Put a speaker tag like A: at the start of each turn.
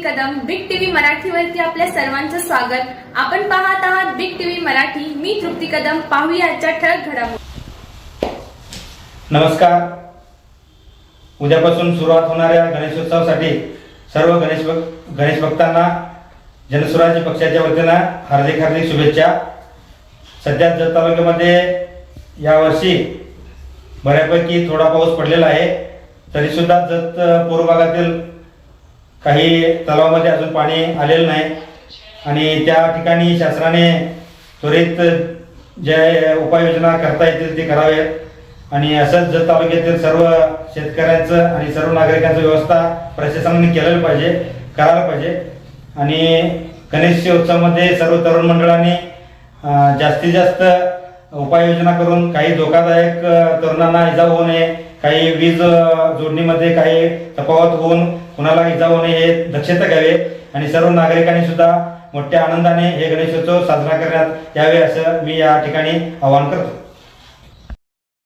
A: Kadam big TV Marathi मराठीवरती आपल्या सर्वांचं स्वागत. आपण पाहत आहात बिग टीव्ही मराठी. मी तृप्ती कदम. पाहूया आजच्या ठळक घडामोडी.
B: नमस्कार. उद्यापासून सुरुवात होणाऱ्या गणेशोत्सवासाठी सर्व गणेश गणेश भक्तांना जनस्वराज्य पक्षाच्या वतीनं हार्दिक हार्दिक शुभेच्छा. सध्या जत तालुक्यामध्ये यावर्षी बऱ्यापैकी थोडा पाऊस पडलेला आहे. तरीसुद्धा जत पूर्व भागातील काही तलावामध्ये अजून पाणी आलेलं नाही. आणि त्या ठिकाणी शासनाने त्वरित ज्या उपाययोजना करता येतील ते करावेत आणि असंच जत तालुक्यातील सर्व शेतकऱ्यांचं आणि सर्व नागरिकांचं व्यवस्था प्रशासनाने केलेलं पाहिजे करायला पाहिजे. आणि गणेश उत्सवामध्ये सर्व तरुण मंडळांनी जास्तीत जास्त उपाययोजना करून काही धोकादायक तरुणांना इजा होऊ नये. काही वीज जोडणीमध्ये काही तफावत होऊन कुणाला इजा होणे नये हे दक्षता घ्यावे आणि सर्व नागरिकांनी सुद्धा मोठ्या आनंदाने हे गणेशोत्सव साजरा करण्यात यावे असं मी या ठिकाणी आवाहन करतो.